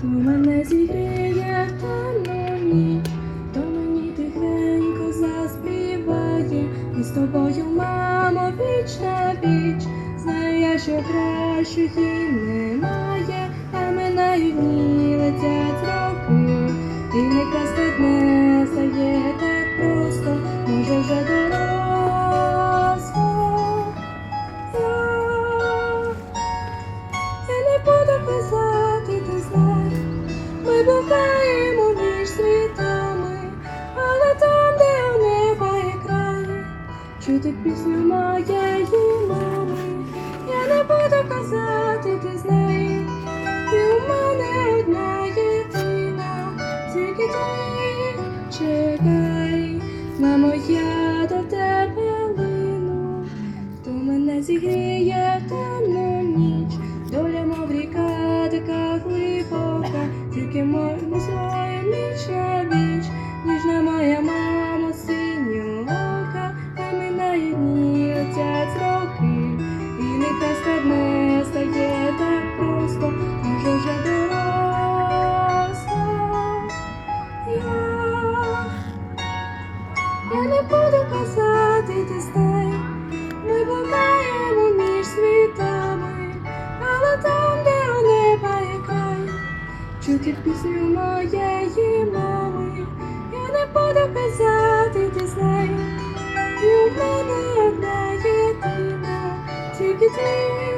хто мене зігріє ніч, хто мені тихенько заспіває, і з тобою, мамо, віч на віч. Знаю що кращої немає, а минають дні летять роки, і не не стає так просто, може вже доросла. Я, не ми блукаємо між світами, але там, де у неба є край, чути пісню моєї мами. Я не буду казати, ти знаєш, ти у мене одна єдина, тільки ти чекай, мамо, я до тебе лину, хто мене зігріє в чути пісню моєї мами, я не буду казати, ти знай, і в мене одна єдина, тільки ти